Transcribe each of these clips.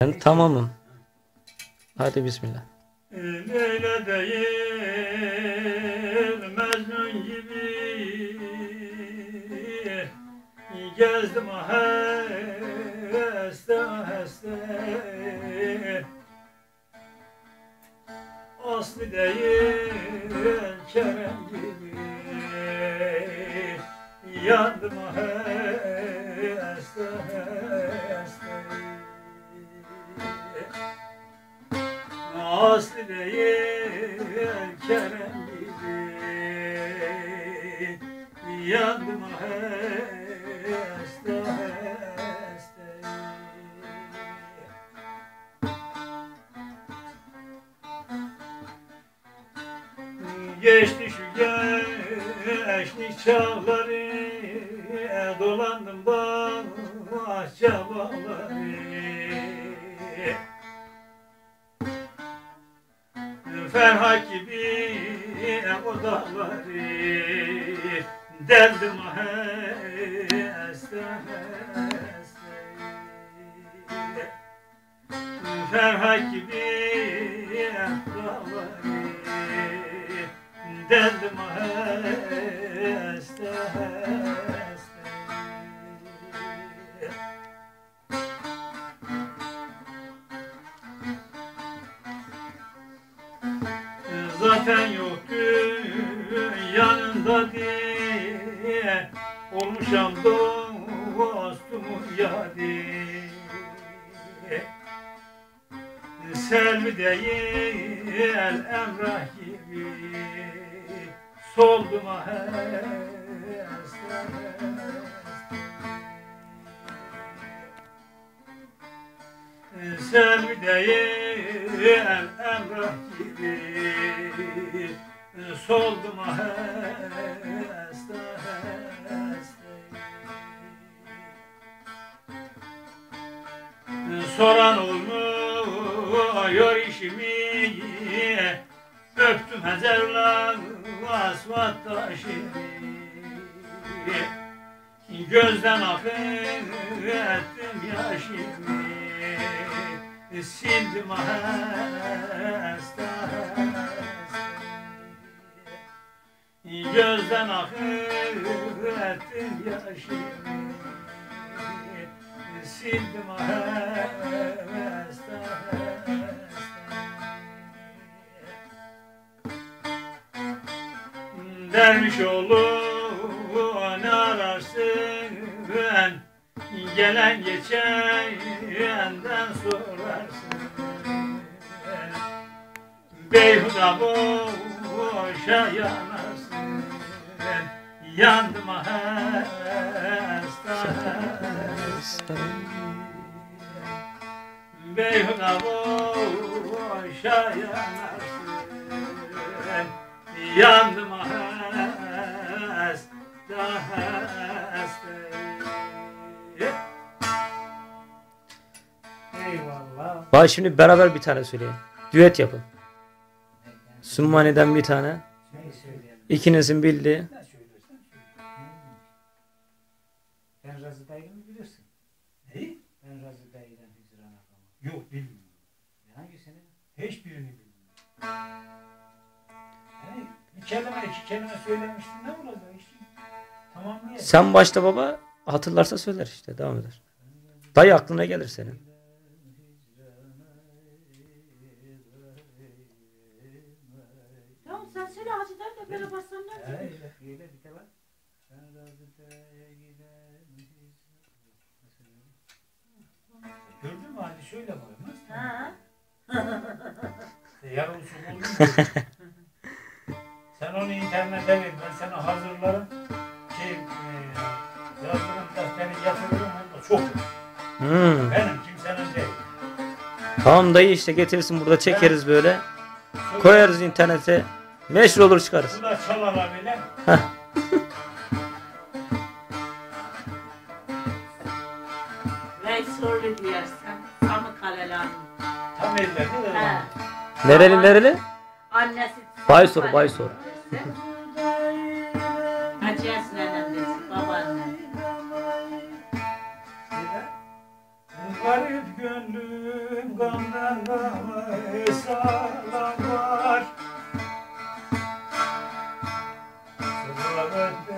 Ben tamamım. Hadi bismillah. Leyla değil Mecnun gibi Gezdim heste heste Aslı değil Kerem gibi Yandım heste heste Aslı değil Kerem gibi Yandım heste heste Geçti şu gençlik çağları Dolandım bahçe bağları Ferhat gibi odaları deldim heste heste Ferhat gibi odaları deldim heste heste zaten yoktu yanında diye. Olmuşam dostumun yadi Selvi değil emrah gibi. Soldum heste Selvi değil emrah gibi soldum heste heste Soran olmuyor işimi Öptüm hezerla asfalt taşını Gözden akıttım yaşımı. Sildim hasta Gözden akıttım yaşımı. Sildim hasta Dermiş oğlu ne ararsın Gelen geçenden sorarsın. Beyhuda boşa yanarsın Yandım hasta Beyhuda boşa yanarsın Yandım hasta hasta Eyvallah. Bak şimdi beraber bir tane söyleyin. Düet yapın. Sümmani'den bir tane. Söyleyelim? İkinizin bildiği. Razı dayını bilirsin. Neyi? Ben Razı dayıdan hicrana falan. Yok bilmiyorum. Hangisini? Hiçbirini bilmiyorum. Yani bir kelime iki kelime söylemiştin ne olacak işte? Tamam niye? Sen başta baba hatırlarsa söyler işte. Devam eder. Dayı aklına gelir senin. Tamam sen söyle Hacı der de böyle bassanlar. He, Öyle, öyle bir de var. Ben Razı dayıya giderim Gördün mü hadi şöyle koymaz. Ha. Yarın usul olur mu? Sen onu internete ver ben sana hazırlarım. Şey, e, yazdırım defteri getiririm onda çok. Hmm. Benim kimsenin değil. Tamam dayı işte getirsin burada çekeriz böyle. Koyarız internete. Meşhur olur çıkarız. Bu da çalar abiyle. Sordu diyersen. Samı kalelan. Tam değil mi? He. Nereli nereli? Annesi. Baysor, Baysor. derse. Hacıyas nenem desin. Babaannem. Garip gönlüm gamdan gama sağlam var Sılavette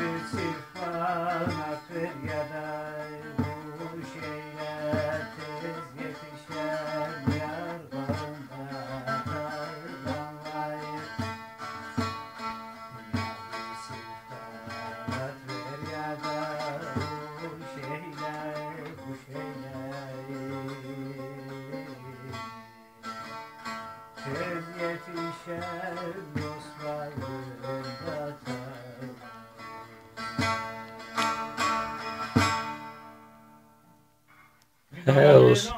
Ya bir sirfana feryada bu şeyler Tez yetişen yar bağında darlanlar He Hells.